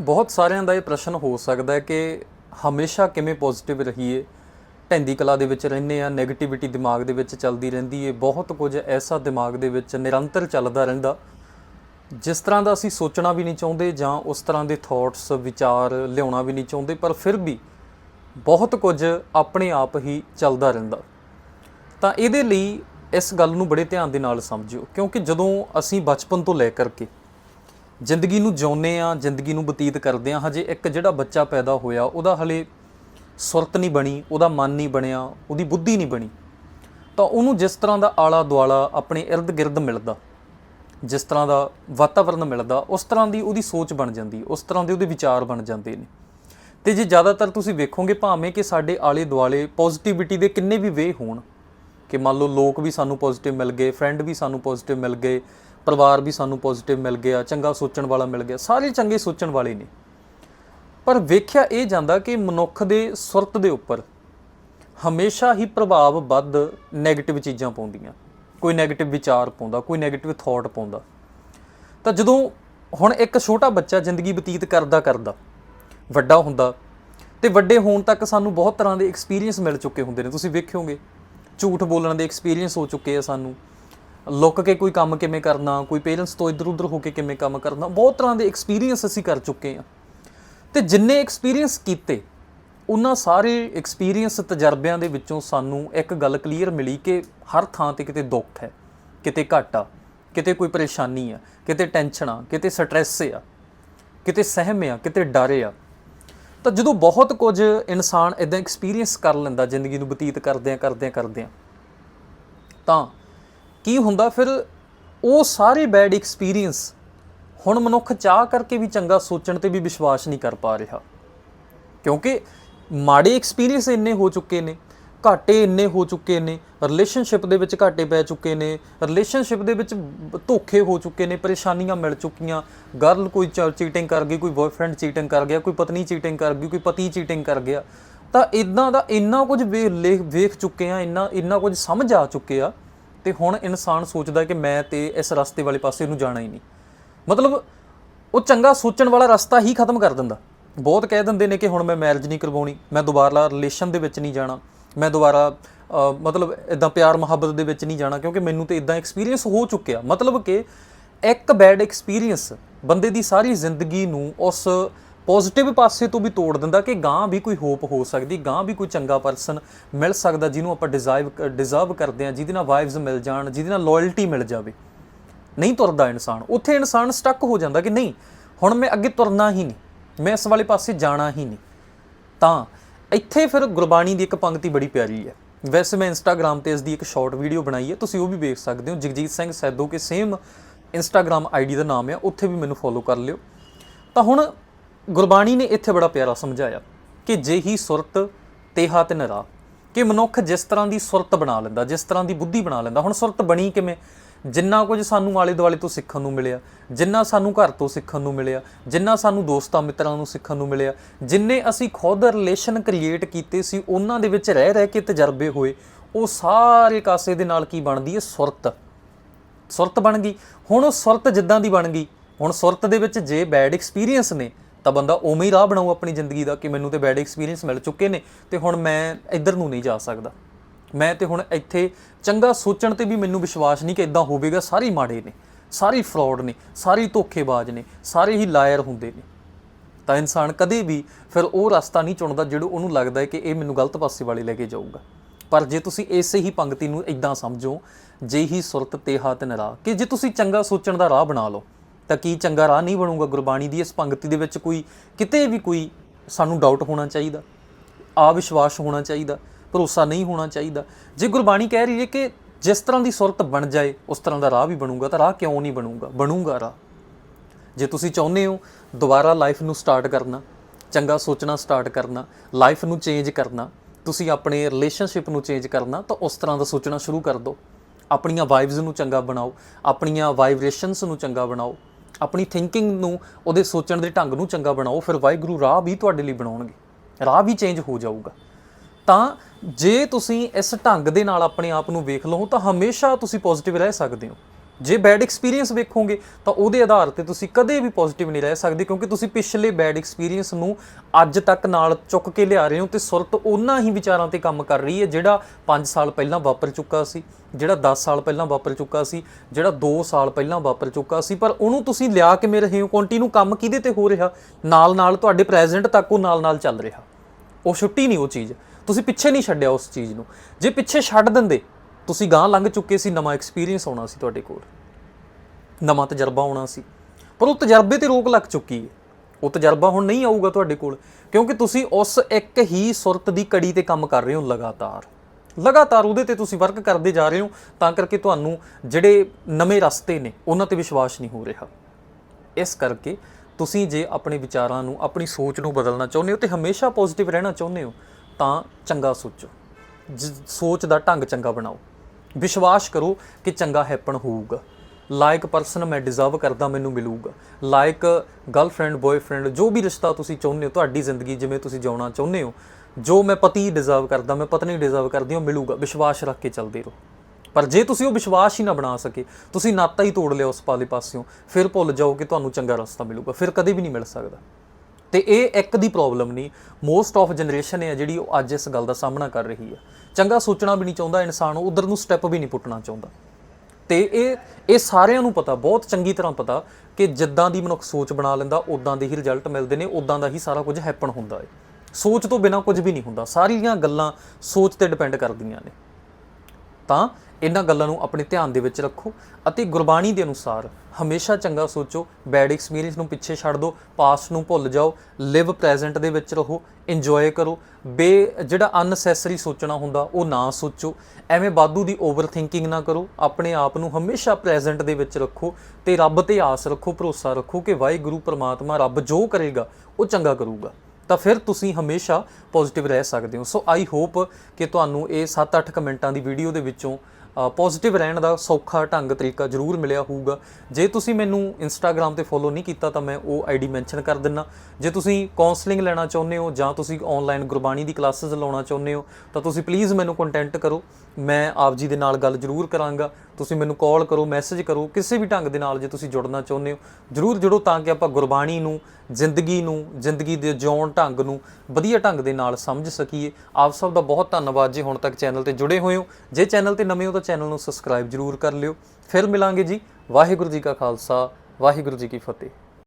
ਬਹੁਤ ਸਾਰਿਆਂ ਦਾ ਇਹ ਪ੍ਰਸ਼ਨ ਹੋ ਸਕਦਾ ਹੈ ਕਿ ਹਮੇਸ਼ਾ ਕਿਵੇਂ ਪੋਜ਼ਿਟਿਵ ਰਹੀਏ? ਢੈਂਦੀ ਕਲਾ ਦੇ ਵਿੱਚ ਰਹਿੰਦੇ ਆ 네ਗੇਟਿਵਿਟੀ ਦਿਮਾਗ ਦੇ ਵਿੱਚ ਚੱਲਦੀ ਰਹਿੰਦੀ ਏ ਬਹੁਤ ਕੁਝ ਐਸਾ ਦਿਮਾਗ ਦੇ ਵਿੱਚ ਨਿਰੰਤਰ ਚੱਲਦਾ ਰਹਿੰਦਾ। ਜਿਸ ਤਰ੍ਹਾਂ ਦਾ ਅਸੀਂ ਸੋਚਣਾ ਵੀ ਨਹੀਂ ਚਾਹੁੰਦੇ ਜਾਂ ਉਸ ਤਰ੍ਹਾਂ ਦੇ ਥਾਟਸ ਵਿਚਾਰ ਲਿਆਉਣਾ ਵੀ ਨਹੀਂ ਚਾਹੁੰਦੇ, ਪਰ ਫਿਰ ਵੀ ਬਹੁਤ ਕੁਝ ਆਪਣੇ ਆਪ ਹੀ ਚੱਲਦਾ ਰਹਿੰਦਾ। ਤਾਂ ਇਹਦੇ ਲਈ ਇਸ ਗੱਲ ਨੂੰ ਬੜੇ ਧਿਆਨ ਦੇ ਨਾਲ ਸਮਝਿਓ, ਕਿਉਂਕਿ ਜਦੋਂ ਅਸੀਂ ਬਚਪਨ ਤੋਂ ਲੈ ਕਰਕੇ ਜ਼ਿੰਦਗੀ ਨੂੰ ਜਿਉਂਦੇ ਆ ਜ਼ਿੰਦਗੀ ਨੂੰ ਬਤੀਤ ਕਰਦੇ ਆ ਹਜੇ ਇੱਕ ਜਿਹੜਾ ਬੱਚਾ ਪੈਦਾ ਹੋਇਆ, ਉਹਦਾ ਹਲੇ ਸੁਰਤ ਨਹੀਂ ਬਣੀ, ਉਹਦਾ ਮਨ ਨਹੀਂ ਬਣਿਆ, ਉਹਦੀ ਬੁੱਧੀ ਨਹੀਂ ਬਣੀ। ਤਾਂ ਉਹਨੂੰ ਜਿਸ ਤਰ੍ਹਾਂ ਦਾ ਆਲਾ ਦੁਆਲਾ ਆਪਣੇ ird-gird ਮਿਲਦਾ, ਜਿਸ ਤਰ੍ਹਾਂ ਦਾ ਵਾਤਾਵਰਨ ਮਿਲਦਾ, ਉਸ ਤਰ੍ਹਾਂ ਦੀ ਉਹਦੀ ਸੋਚ ਬਣ ਜਾਂਦੀ, ਉਸ ਤਰ੍ਹਾਂ ਦੇ ਉਹਦੇ ਵਿਚਾਰ ਬਣ ਜਾਂਦੇ ਨੇ। ਤੇ ਜੇ ਜ਼ਿਆਦਾਤਰ ਤੁਸੀਂ ਵੇਖੋਗੇ, ਭਾਵੇਂ ਕਿ ਸਾਡੇ ਆਲੇ ਦੁਆਲੇ ਪੋਜ਼ਿਟਿਵਿਟੀ ਦੇ ਕਿੰਨੇ ਵੀ ਵੇ ਹੋਣ, ਕਿ ਮੰਨ ਲਓ ਲੋਕ ਵੀ ਸਾਨੂੰ ਪੋਜ਼ਿਟਿਵ ਮਿਲ ਗਏ ਫਰੈਂਡ ਵੀ ਸਾਨੂੰ ਪੋਜ਼ਿਟਿਵ ਮਿਲ ਗਏ ਪਰਿਵਾਰ ਵੀ ਸਾਨੂੰ ਪੋਜ਼ਿਟਿਵ ਮਿਲ ਗਿਆ, ਚੰਗਾ ਸੋਚਣ ਵਾਲਾ ਮਿਲ ਗਿਆ, ਸਾਰੇ ਚੰਗੇ ਸੋਚਣ ਵਾਲੇ ਨੇ ਪਰ ਵੇਖਿਆ ਇਹ ਜਾਂਦਾ ਕਿ ਮਨੁੱਖ ਦੇ ਸੁਰਤ ਦੇ ਉੱਪਰ ਹਮੇਸ਼ਾ ਹੀ ਪ੍ਰਭਾਵ ਵੱਧ ਨੈਗੇਟਿਵ ਚੀਜ਼ਾਂ ਪਾਉਂਦੀਆਂ। ਕੋਈ ਨੈਗੇਟਿਵ ਵਿਚਾਰ ਪਾਉਂਦਾ, ਕੋਈ ਨੈਗੇਟਿਵ ਥਾਟ ਪਾਉਂਦਾ। ਤਾਂ ਜਦੋਂ ਹੁਣ ਇੱਕ ਛੋਟਾ ਬੱਚਾ ਜ਼ਿੰਦਗੀ ਬਤੀਤ ਕਰਦਾ ਕਰਦਾ, ਵੱਡਾ ਹੁੰਦਾ, ਤੇ ਵੱਡੇ ਹੋਣ ਤੱਕ ਸਾਨੂੰ ਬਹੁਤ ਤਰ੍ਹਾਂ ਦੇ ਐਕਸਪੀਰੀਅੰਸ ਮਿਲ ਚੁੱਕੇ ਹੁੰਦੇ ਨੇ। ਤੁਸੀਂ ਵੇਖਿਓਗੇ, ਝੂਠ ਬੋਲਣ ਦੇ ਐਕਸਪੀਰੀਅੰਸ ਹੋ ਚੁੱਕੇ ਆ ਸਾਨੂੰ। ਲੁੱਕ ਕੇ ਕੋਈ ਕੰਮ ਕਿਵੇਂ ਕਰਨਾ, ਕੋਈ ਪੇਰੈਂਟਸ ਤੋਂ ਇੱਧਰ ਉੱਧਰ ਹੋ ਕੇ ਕਿਵੇਂ ਕੰਮ ਕਰਨਾ, ਬਹੁਤ ਤਰ੍ਹਾਂ ਦੇ ਐਕਸਪੀਰੀਅੰਸ ਅਸੀਂ ਕਰ ਚੁੱਕੇ ਆ ਤੇ ਜਿੰਨੇ ਐਕਸਪੀਰੀਅੰਸ ਕੀਤੇ, ਉਹਨਾਂ ਸਾਰੇ ਐਕਸਪੀਰੀਅੰਸ ਤਜਰਬਿਆਂ ਦੇ ਵਿੱਚੋਂ ਸਾਨੂੰ ਇੱਕ ਗੱਲ ਕਲੀਅਰ ਮਿਲੀ ਕਿ ਹਰ ਥਾਂ ਤੇ ਕਿਤੇ ਦੁੱਖ ਹੈ, ਕਿਤੇ ਘਾਟਾ, ਕਿਤੇ ਕੋਈ ਪਰੇਸ਼ਾਨੀ ਆ, ਕਿਤੇ ਟੈਨਸ਼ਨ ਆ, ਕਿਤੇ ਸਟ੍ਰੈਸ ਆ, ਕਿਤੇ ਸਹਿਮ ਆ, ਕਿਤੇ ਡਰ ਆ। ਤਾਂ ਜਦੋਂ ਬਹੁਤ ਕੁਝ ਇਨਸਾਨ ਇਦਾਂ ਐਕਸਪੀਰੀਅੰਸ ਕਰ ਲੈਂਦਾ, ਜ਼ਿੰਦਗੀ ਨੂੰ ਬਤੀਤ ਕਰਦਿਆਂ ਕਰਦਿਆਂ ਕਰਦਿਆਂ ਤਾਂ ਕੀ ਹੁੰਦਾ ਫਿਰ ਉਹ ਸਾਰੇ ਬੈਡ ਐਕਸਪੀਰੀਅੰਸ ਹੁਣ ਮਨੁੱਖ ਚਾਹ ਕਰਕੇ ਵੀ ਚੰਗਾ ਸੋਚਣ ਤੇ ਵੀ ਵਿਸ਼ਵਾਸ ਨਹੀਂ ਕਰ ਪਾ ਰਿਹਾ। ਕਿਉਂਕਿ ਮਾੜੇ ਐਕਸਪੀਰੀਅੰਸ ਇੰਨੇ ਹੋ ਚੁੱਕੇ ਨੇ, ਘਾਟੇ ਇੰਨੇ ਹੋ ਚੁੱਕੇ ਨੇ ਰਿਲੇਸ਼ਨਸ਼ਿਪ ਦੇ ਵਿੱਚ ਘਾਟੇ ਪੈ ਚੁੱਕੇ ਨੇ ਰਿਲੇਸ਼ਨਸ਼ਿਪ ਦੇ ਵਿੱਚ ਧੋਖੇ ਹੋ ਚੁੱਕੇ ਨੇ, ਪਰੇਸ਼ਾਨੀਆਂ ਮਿਲ ਚੁੱਕੀਆਂ ਗਰਲ ਕੋਈ ਚੀਟਿੰਗ ਕਰ ਗਈ ਕੋਈ ਬॉयਫ੍ਰੈਂਡ ਚੀਟਿੰਗ ਕਰ ਗਿਆ, ਕੋਈ ਪਤਨੀ ਚੀਟਿੰਗ ਕਰ ਗਈ, ਕੋਈ ਪਤੀ ਚੀਟਿੰਗ ਕਰ ਗਿਆ, ਤਾਂ ਇਦਾਂ ਦਾ ਇੰਨਾ ਕੁਝ ਵੇ- ਲੇਖ- ਵੇਖ ਚੁੱਕੇ ਆ, ਇੰਨਾ ਇੰਨਾ ਕੁਝ ਸਮਝ ਆ ਚੁੱਕੇ ਆ ਤੇ ਹੁਣ ਇਨਸਾਨ ਸੋਚਦਾ ਕਿ ਮੈਂ ਤੇ ਇਸ ਰਸਤੇ ਵਾਲੇ ਪਾਸੇ ਨੂੰ ਜਾਣਾ ਹੀ ਨਹੀਂ। ਮਤਲਬ ਉਹ ਚੰਗਾ ਸੋਚਣ ਵਾਲਾ ਰਸਤਾ ਹੀ ਖਤਮ ਕਰ ਦਿੰਦਾ। ਬਹੁਤ ਕਹਿ ਦਿੰਦੇ ਨੇ ਕਿ ਹੁਣ ਮੈਂ ਮੈਰਿਜ ਨਹੀਂ ਕਰਵਾਉਣੀ, ਮੈਂ ਦੁਬਾਰਾ ਰਿਲੇਸ਼ਨ ਦੇ ਵਿੱਚ ਨਹੀਂ ਜਾਣਾ, ਮੈਂ ਦੁਬਾਰਾ ਮਤਲਬ ਇਦਾਂ ਪਿਆਰ ਮੁਹੱਬਤ ਦੇ ਵਿੱਚ ਨਹੀਂ ਜਾਣਾ, ਕਿਉਂਕਿ ਮੈਨੂੰ ਤੇ ਇਦਾਂ ਐਕਸਪੀਰੀਅੰਸ ਹੋ ਚੁੱਕਿਆ। ਮਤਲਬ ਕਿ ਇੱਕ ਬੈਡ ਐਕਸਪੀਰੀਅੰਸ ਬੰਦੇ ਦੀ ਸਾਰੀ ਜ਼ਿੰਦਗੀ ਨੂੰ ਉਸ ਪੋਜ਼ਿਟਿਵ ਪਾਸੇ ਤੋਂ ਵੀ ਤੋੜ ਦਿੰਦਾ ਕਿ ਗਾਂ ਵੀ ਕੋਈ ਹੋਪ ਹੋ ਸਕਦੀ ਗਾਂ ਵੀ ਕੋਈ ਚੰਗਾ ਪਰਸਨ ਮਿਲ ਸਕਦਾ ਜਿਹਨੂੰ ਆਪਾਂ ਡਿਜ਼ਾਈਵ ਡਿਜ਼ਰਵ ਕਰਦੇ ਆ ਜਿਹਦੇ ਨਾਲ ਵਾਈਬਸ ਮਿਲ ਜਾਣ, ਜਿਹਦੇ ਨਾਲ ਲਾਇਲਟੀ ਮਿਲ ਜਾਵੇ। ਨਹੀਂ ਤੁਰਦਾ ਇਨਸਾਨ। ਉੱਥੇ ਇਨਸਾਨ ਸਟਕ ਹੋ ਜਾਂਦਾ ਕਿ ਨਹੀਂ, ਹੁਣ ਮੈਂ ਅੱਗੇ ਤੁਰਨਾ ਹੀ ਨਹੀਂ, ਮੈਂ ਇਸ ਵਾਲੇ ਪਾਸੇ ਜਾਣਾ ਹੀ ਨਹੀਂ। ਤਾਂ ਇੱਥੇ ਫਿਰ ਗੁਰਬਾਣੀ ਦੀ ਇੱਕ ਪੰਕਤੀ ਬੜੀ ਪਿਆਰੀ ਹੈ। ਵੈਸੇ ਮੈਂ ਇੰਸਟਾਗ੍ਰam ਤੇ ਇਸ ਦੀ ਇੱਕ ਸ਼ਾਰਟ ਵੀਡੀਓ ਬਣਾਈ ਹੈ, ਤੁਸੀਂ ਉਹ ਵੀ ਵੇਖ ਸਕਦੇ ਹੋ। ਜਗਜੀਤ ਸਿੰਘ ਸੈਦੋ ਕੇ ਸੇਮ ਇੰਸਟਾਗ੍ਰam ਆਈਡੀ ਦਾ ਨਾਮ ਹੈ, ਉੱਥੇ ਵੀ ਮੈਨੂੰ ਫੋਲੋ ਕਰ ਲਿਓ। ਤਾਂ ਹੁਣ ਗੁਰਬਾਣੀ ਨੇ ਇੱਥੇ ਬੜਾ ਪਿਆਰਾ ਸਮਝਾਇਆ ਕਿ ਜੇ ਸੁਰਤ, ਤੇਹਾ ਤੇ ਨਰਾ ਕਿ ਮਨੁੱਖ ਜਿਸ ਤਰ੍ਹਾਂ ਦੀ ਸੁਰਤ ਬਣਾ ਲੈਂਦਾ, ਜਿਸ ਤਰ੍ਹਾਂ ਦੀ ਬੁੱਧੀ ਬਣਾ ਲੈਂਦਾ, ਹੁਣ ਸੁਰਤ ਬਣੀ ਕਿਵੇਂ? ਜਿੰਨਾ ਕੁਝ ਸਾਨੂੰ ਆਲੇ ਦੁਆਲੇ ਤੋਂ ਸਿੱਖਣ ਨੂੰ ਮਿਲਿਆ, ਜਿੰਨਾ ਸਾਨੂੰ ਘਰ ਤੋਂ ਸਿੱਖਣ ਨੂੰ ਮਿਲਿਆ, ਜਿੰਨਾ ਸਾਨੂੰ ਦੋਸਤਾਂ ਮਿੱਤਰਾਂ ਨੂੰ ਸਿੱਖਣ ਨੂੰ ਮਿਲਿਆ, ਜਿੰਨੇ ਅਸੀਂ ਖੁਦ ਰਿਲੇਸ਼ਨ ਕ੍ਰੀਏਟ ਕੀਤੇ ਸੀ, ਉਹਨਾਂ ਦੇ ਵਿੱਚ ਰਹਿ ਰਹਿ ਕੇ ਤਜਰਬੇ ਹੋਏ, ਉਹ ਸਾਰੇ ਕਾਸੇ ਦੇ ਨਾਲ ਕੀ ਬਣਦੀ ਹੈ? ਸੁਰਤ। ਸੁਰਤ ਬਣ ਗਈ। ਹੁਣ ਉਹ ਸੁਰਤ ਜਿੱਦਾਂ ਦੀ ਬਣ ਗਈ, ਹੁਣ ਸੁਰਤ ਦੇ ਵਿੱਚ ਜੇ ਬੈਡ ਐਕਸਪੀਰੀਅੰਸ ਨੇ ਤਾਂ ਬੰਦਾ ਉਵੇਂ ਹੀ ਰਾਹ ਬਣਾਉ ਆਪਣੀ ਜ਼ਿੰਦਗੀ ਦਾ ਕਿ ਮੈਨੂੰ ਤੇ ਬੈਡ ਐਕਸਪੀਰੀਅੰਸ ਮਿਲ ਚੁੱਕੇ ਨੇ ਤੇ ਹੁਣ ਮੈਂ ਇੱਧਰ ਨੂੰ ਨਹੀਂ ਜਾ ਸਕਦਾ। ਮੈਂ ਤੇ ਹੁਣ ਇੱਥੇ ਚੰਗਾ ਸੋਚਣ ਤੇ ਵੀ ਮੈਨੂੰ ਵਿਸ਼ਵਾਸ ਨਹੀਂ ਕਿ ਇਦਾਂ ਹੋਵੇਗਾ, ਸਾਰੇ ਮਾੜੇ ਨੇ, ਸਾਰੇ ਹੀ ਫਰਾਡ ਨੇ, ਸਾਰੇ ਧੋਖੇਬਾਜ਼ ਨੇ, ਸਾਰੇ ਹੀ ਲਾਇਰ ਹੁੰਦੇ ਨੇ। ਤਾਂ ਇਨਸਾਨ ਕਦੇ ਵੀ ਫਿਰ ਉਹ ਰਸਤਾ ਨਹੀਂ ਚੁਣਦਾ ਜਿਹੜਾ ਉਹਨੂੰ ਲੱਗਦਾ ਹੈ ਕਿ ਇਹ ਮੈਨੂੰ ਗਲਤ ਪਾਸੇ ਵਾਲੇ ਲੈ ਕੇ ਜਾਊਗਾ। ਪਰ ਜੇ ਤੁਸੀਂ ਇਸੇ ਹੀ ਪੰਕਤੀ ਨੂੰ ਇਦਾਂ ਸਮਝੋ, ਜੇ ਹੀ ਸੁਰਤ ਤੇ ਹੱਥ ਨਰਾ ਕਿ ਜੇ ਤੁਸੀਂ ਚੰਗਾ ਸੋਚਣ ਦਾ ਰਾਹ ਬਣਾ ਲਓ ਤਾਂ ਕੀ ਚੰਗਾ ਰਾਹ ਨਹੀਂ ਬਣੂਗਾ ਗੁਰਬਾਣੀ ਦੀ? ਇਸ ਪੰਕਤੀ ਦੇ ਵਿੱਚ ਕੋਈ ਕਿਤੇ ਵੀ ਕੋਈ ਸਾਨੂੰ ਡਾਊਟ ਹੋਣਾ ਚਾਹੀਦਾ ਆ ਵਿਸ਼ਵਾਸ ਹੋਣਾ ਚਾਹੀਦਾ, ਭਰੋਸਾ ਨਹੀਂ ਹੋਣਾ ਚਾਹੀਦਾ। ਜੇ ਗੁਰਬਾਣੀ ਕਹਿ ਰਹੀ ਹੈ ਕਿ ਜਿਸ ਤਰ੍ਹਾਂ ਦੀ ਸੁਰਤ ਬਣ ਜਾਏ, ਉਸ ਤਰ੍ਹਾਂ ਦਾ ਰਾਹ ਵੀ ਬਣੂਗਾ, ਤਾਂ ਰਾਹ ਕਿਉਂ ਨਹੀਂ ਬਣੂਗਾ? ਬਣੂਗਾ ਰਾਹ। ਜੇ ਤੁਸੀਂ ਚਾਹੁੰਦੇ ਹੋ ਦੁਬਾਰਾ ਲਾਈਫ ਨੂੰ ਸਟਾਰਟ ਕਰਨਾ, ਚੰਗਾ ਸੋਚਣਾ ਸਟਾਰਟ ਕਰਨਾ ਲਾਈਫ ਨੂੰ ਚੇਂਜ ਕਰਨਾ, ਤੁਸੀਂ ਆਪਣੇ ਰਿਲੇਸ਼ਨਸ਼ਿਪ ਨੂੰ ਚੇਂਜ ਕਰਨਾ, ਤਾਂ ਉਸ ਤਰ੍ਹਾਂ ਦਾ ਸੋਚਣਾ ਸ਼ੁਰੂ ਕਰ ਦਿਓ। ਆਪਣੀਆਂ ਵਾਈਬਸ ਨੂੰ ਚੰਗਾ ਬਣਾਓ, ਆਪਣੀਆਂ ਵਾਈਬ੍ਰੇਸ਼ਨਸ ਨੂੰ ਚੰਗਾ ਬਣਾਓ। ਆਪਣੀ ਥਿੰਕਿੰਗ ਨੂੰ, ਉਹਦੇ ਸੋਚਣ ਦੇ ਢੰਗ ਨੂੰ ਚੰਗਾ ਬਣਾਓ, ਫਿਰ ਵਾਹਿਗੁਰੂ ਰਾਹ ਵੀ ਤੁਹਾਡੇ ਲਈ ਬਣਾਉਣਗੇ। ਰਾਹ ਵੀ ਚੇਂਜ ਹੋ ਜਾਊਗਾ। ਤਾਂ ਜੇ ਤੁਸੀਂ ਇਸ ਢੰਗ ਦੇ ਨਾਲ ਆਪਣੇ ਆਪ ਨੂੰ ਵੇਖ ਲਓ, ਤਾਂ ਹਮੇਸ਼ਾ ਤੁਸੀਂ ਪੋਜ਼ਿਟਿਵ ਰਹਿ ਸਕਦੇ ਹੋ। ਜੇ ਬੈਡ ਐਕਸਪੀਰੀਅੰਸ ਵੇਖੋਗੇ, ਤਾਂ ਉਹਦੇ ਆਧਾਰ ਤੇ ਤੁਸੀਂ ਕਦੇ ਵੀ ਪੋਜ਼ਿਟਿਵ ਨਹੀਂ ਰਹਿ ਸਕਦੇ, ਕਿਉਂਕਿ ਤੁਸੀਂ ਪਿਛਲੇ ਬੈਡ ਐਕਸਪੀਰੀਅੰਸ ਨੂੰ ਅੱਜ ਤੱਕ ਨਾਲ ਚੁੱਕ ਕੇ ਲਿਆ ਰਹੇ ਹੋ ਤੇ ਸੁਰਤ ਉਹਨਾਂ ਹੀ ਵਿਚਾਰਾਂ ਤੇ ਕੰਮ ਕਰ ਰਹੀ ਹੈ, ਜਿਹੜਾ 5 ਸਾਲ ਪਹਿਲਾਂ ਵਾਪਰ ਚੁੱਕਾ ਸੀ, ਜਿਹੜਾ 10 ਸਾਲ ਪਹਿਲਾਂ ਵਾਪਰ ਚੁੱਕਾ ਸੀ, ਜਿਹੜਾ 2 ਸਾਲ ਪਹਿਲਾਂ ਵਾਪਰ ਚੁੱਕਾ ਸੀ, ਪਰ ਉਹਨੂੰ ਤੁਸੀਂ ਲਿਆ ਕਿਵੇਂ ਰਹੇ ਹੋ? ਕੰਟੀਨਿਊ ਕੰਮ ਕਿਹਦੇ ਤੇ ਹੋ ਰਿਹਾ? ਨਾਲ ਨਾਲ ਤੁਹਾਡੇ ਪ੍ਰੈਜ਼ੈਂਟ ਤੱਕ ਉਹ ਨਾਲ ਨਾਲ ਚੱਲ ਰਿਹਾ। ਉਹ ਛੁੱਟੀ ਨਹੀਂ ਉਹ ਚੀਜ਼। ਤੁਸੀਂ ਪਿੱਛੇ ਨਹੀਂ ਛੱਡਿਆ ਉਸ ਚੀਜ਼ ਨੂੰ। ਜੇ ਪਿੱਛੇ ਛੱਡ ਦਿੰਦੇ ਤੁਸੀਂ ਗਾਂ ਲੰਘ ਚੁੱਕੇ ਸੀ, ਨਵਾਂ ਐਕਸਪੀਰੀਅੰਸ ਆਉਣਾ ਸੀ ਤੁਹਾਡੇ ਕੋਲ। ਨਵਾਂ ਤਜਰਬਾ ਆਉਣਾ ਸੀ। ਪਰ ਉਹ ਤਜਰਬੇ ਤੇ ਰੋਕ ਲੱਗ ਚੁੱਕੀ ਹੈ। ਉਹ ਤਜਰਬਾ ਹੁਣ ਨਹੀਂ ਆਊਗਾ ਤੁਹਾਡੇ ਕੋਲ, ਕਿਉਂਕਿ ਤੁਸੀਂ ਉਸ ਇੱਕ ਹੀ ਸੁਰਤ ਦੀ ਕੜੀ ਤੇ ਕੰਮ ਕਰ ਰਹੇ ਹੋ, ਲਗਾਤਾਰ। ਲਗਾਤਾਰ ਉਹਦੇ ਤੇ ਤੁਸੀਂ ਵਰਕ ਕਰਦੇ ਜਾ ਰਹੇ ਹੋ, ਤਾਂ ਕਰਕੇ ਤੁਹਾਨੂੰ ਜਿਹੜੇ ਨਵੇਂ ਰਸਤੇ ਨੇ, ਉਹਨਾਂ ਤੇ ਵਿਸ਼ਵਾਸ ਨਹੀਂ ਹੋ ਰਿਹਾ। ਇਸ ਕਰਕੇ ਤੁਸੀਂ ਜੇ ਆਪਣੇ ਵਿਚਾਰਾਂ ਨੂੰ, ਆਪਣੀ ਸੋਚ ਨੂੰ ਬਦਲਣਾ ਚਾਹੁੰਦੇ ਹੋ ਤੇ ਹਮੇਸ਼ਾ ਪੋਜ਼ਿਟਿਵ ਰਹਿਣਾ ਚਾਹੁੰਦੇ ਹੋ, ਤਾਂ ਚੰਗਾ ਸੋਚੋ। ਜ- ਸੋਚ ਦਾ ਢੰਗ ਚੰਗਾ ਬਣਾਓ। ਵਿਸ਼ਵਾਸ ਕਰੋ ਕਿ ਚੰਗਾ ਹੈਪਨ ਹੋਊਗਾ। ਲਾਇਕ ਪਰਸਨ ਮੈਂ ਡਿਜ਼ਰਵ ਕਰਦਾ, ਮੈਨੂੰ ਮਿਲੂਗਾ। ਲਾਇਕ ਗਰਲਫ੍ਰੈਂਡ ਬॉयਫ੍ਰੈਂਡ ਜੋ ਵੀ ਰਿਸ਼ਤਾ ਤੁਸੀਂ ਚਾਹੁੰਦੇ ਹੋ, ਤੁਹਾਡੀ ਜ਼ਿੰਦਗੀ ਜਿਵੇਂ ਤੁਸੀਂ ਜਿਉਣਾ ਚਾਹੁੰਦੇ ਹੋ, ਜੋ ਮੈਂ ਪਤੀ ਡਿਜ਼ਰਵ ਕਰਦਾ, ਮੈਂ ਪਤਨੀ ਡਿਜ਼ਰਵ ਕਰਦੀ ਹਾਂ, ਉਹ ਮਿਲੂਗਾ। ਵਿਸ਼ਵਾਸ ਰੱਖ ਕੇ ਚੱਲਦੇ ਰਹੋ। ਪਰ ਜੇ ਤੁਸੀਂ ਉਹ ਵਿਸ਼ਵਾਸ ਹੀ ਨਾ ਬਣਾ ਸਕੇ, ਤੁਸੀਂ ਨਾਤਾ ਹੀ ਤੋੜ ਲਿਆ ਉਸ ਪਾਲੇ ਪਾਸਿਓਂ, ਫਿਰ ਭੁੱਲ ਜਾਓ ਕਿ ਤੁਹਾਨੂੰ ਚੰਗਾ ਰਸਤਾ ਮਿਲੂਗਾ, ਫਿਰ ਕਦੇ ਵੀ ਨਹੀਂ ਮਿਲ ਸਕਦਾ। ਤੇ ਇਹ ਇੱਕ ਦੀ ਪ੍ਰੋਬਲਮ ਨਹੀਂ ਮੋਸਟ ਆਫ ਜਨਰੇਸ਼ਨ ਹੈ ਜਿਹੜੀ ਉਹ ਅੱਜ ਇਸ ਗੱਲ ਦਾ ਸਾਹਮਣਾ ਕਰ ਰਹੀ ਹੈ ਚੰਗਾ ਸੋਚਣਾ ਵੀ ਨਹੀਂ ਚਾਹੁੰਦਾ ਇਨਸਾਨ ਉਧਰ ਨੂੰ ਸਟੈਪ ਵੀ ਨਹੀਂ ਪੁੱਟਣਾ ਚਾਹੁੰਦਾ। ਤੇ ਇਹ ਇਹ ਸਾਰਿਆਂ ਨੂੰ ਪਤਾ, ਬਹੁਤ ਚੰਗੀ ਤਰ੍ਹਾਂ ਪਤਾ ਕਿ ਜਿੱਦਾਂ ਦੀ ਮਨੁੱਖ ਸੋਚ ਬਣਾ ਲੈਂਦਾ ਉਦਾਂ ਦੇ ਹੀ ਰਿਜ਼ਲਟ ਮਿਲਦੇ ਨੇ ਉਦਾਂ ਦਾ ਹੀ ਸਾਰਾ ਕੁਝ ਹੈਪਨ ਹੁੰਦਾ ਹੈ ਸੋਚ ਤੋਂ ਬਿਨਾ ਕੁਝ ਵੀ ਨਹੀਂ ਹੁੰਦਾ। ਸਾਰੀਆਂ ਗੱਲਾਂ ਸੋਚ ਤੇ ਡਿਪੈਂਡ ਕਰਦੀਆਂ ਨੇ। ਤਾਂ ਇਹਨਾਂ ਗੱਲਾਂ ਨੂੰ ਆਪਣੇ ਧਿਆਨ ਦੇ ਵਿੱਚ ਰੱਖੋ ਅਤੇ ਗੁਰਬਾਣੀ ਦੇ ਅਨੁਸਾਰ ਹਮੇਸ਼ਾ ਚੰਗਾ ਸੋਚੋ ਬੈਡ ਐਕਸਪੀਰੀਅੰਸ ਨੂੰ ਪਿੱਛੇ ਛੱਡ ਦਿਓ ਪਾਸਟ ਨੂੰ ਭੁੱਲ ਜਾਓ ਲਿਵ ਪ੍ਰੈਜ਼ੈਂਟ ਦੇ ਵਿੱਚ ਰਹੋ ਇੰਜੋਏ ਕਰੋ। ਬੇ, ਜਿਹੜਾ ਅਨਸੈਸਰੀ ਸੋਚਣਾ ਹੁੰਦਾ ਉਹ ਨਾ ਸੋਚੋ। ਐਵੇਂ ਬਾਦੂ ਦੀ ਓਵਰ ਥਿੰਕਿੰਗ ਨਾ ਕਰੋ। ਆਪਣੇ ਆਪ ਨੂੰ ਹਮੇਸ਼ਾ ਪ੍ਰੈਜ਼ੈਂਟ ਦੇ ਵਿੱਚ ਰੱਖੋ ਤੇ ਰੱਬ ਤੇ ਆਸ ਰੱਖੋ, ਭਰੋਸਾ ਰੱਖੋ ਕਿ ਵਾਹਿਗੁਰੂ, ਪ੍ਰਮਾਤਮਾ ਰੱਬ ਜੋ ਕਰੇਗਾ, ਉਹ ਚੰਗਾ ਕਰੂਗਾ। ਤਾਂ ਫਿਰ ਤੁਸੀਂ ਹਮੇਸ਼ਾ ਪੋਜ਼ਿਟਿਵ ਰਹਿ ਸਕਦੇ ਹੋ। ਸੋ ਆਈ ਹੋਪ ਕਿ ਤੁਹਾਨੂੰ ਇਹ 7-8 ਕਮੈਂਟਾਂ ਦੀ ਵੀਡੀਓ ਦੇ ਵਿੱਚੋਂ ਪੋਜ਼ਿਟਿਵ ਰਹਿਣ ਦਾ ਸੌਖਾ ਢੰਗ, ਤਰੀਕਾ ਜ਼ਰੂਰ ਮਿਲਿਆ ਹੋਊਗਾ। ਜੇ ਤੁਸੀਂ ਮੈਨੂੰ ਇੰਸਟਾਗ੍ਰam ਤੇ ਫੋਲੋ ਨਹੀਂ ਕੀਤਾ ਤਾਂ ਮੈਂ ਉਹ ਆਈਡੀ ਮੈਂਸ਼ਨ ਕਰ ਦਿੰਨਾ। ਜੇ ਤੁਸੀਂ ਕਾਉਂਸਲਿੰਗ ਲੈਣਾ ਚਾਹੁੰਦੇ ਹੋ ਜਾਂ ਤੁਸੀਂ ਆਨਲਾਈਨ ਗੁਰਬਾਣੀ ਦੀ ਕਲਾਸਿਸ ਲਾਉਣਾ ਚਾਹੁੰਦੇ ਹੋ, ਤਾਂ ਤੁਸੀਂ ਪਲੀਜ਼ ਮੈਨੂੰ ਕੰਟੈਕਟ ਕਰੋ। ਮੈਂ ਆਪ ਜੀ ਦੇ ਨਾਲ ਗੱਲ ਜ਼ਰੂਰ ਕਰਾਂਗਾ। ਤੁਸੀਂ ਮੈਨੂੰ ਕਾਲ ਕਰੋ ਮੈਸੇਜ ਕਰੋ, ਕਿਸੇ ਵੀ ਢੰਗ ਦੇ ਨਾਲ ਜੇ ਤੁਸੀਂ ਜੁੜਨਾ ਚਾਹੁੰਦੇ ਹੋ। ਜ਼ਰੂਰ ਜੁੜੋ ਤਾਂ ਕਿ ਆਪਾਂ ਗੁਰਬਾਣੀ ਨੂੰ ਜ਼ਿੰਦਗੀ ਨੂੰ, ਜ਼ਿੰਦਗੀ ਦੇ ਜਿਉਣ ਢੰਗ ਨੂੰ ਵਧੀਆ ਢੰਗ ਦੇ ਨਾਲ ਸਮਝ ਸਕੀਏ। ਆਪ ਸਭ ਦਾ ਬਹੁਤ ਧੰਨਵਾਦ ਜੀ। ਹੁਣ ਤੱਕ ਚੈਨਲ ਤੇ ਜੁੜੇ ਹੋਏ ਹੋ। ਜੇ ਚੈਨਲ ਤੇ ਨਵੇਂ ਹੋ ਤਾਂ ਚੈਨਲ ਨੂੰ ਸਬਸਕ੍ਰਾਈਬ ਜ਼ਰੂਰ ਕਰ ਲਿਓ। ਫਿਰ ਮਿਲਾਂਗੇ ਜੀ। ਵਾਹਿਗੁਰੂ ਜੀ ਕਾ ਖਾਲਸਾ, ਵਾਹਿਗੁਰੂ ਜੀ ਕੀ ਫਤਿਹ।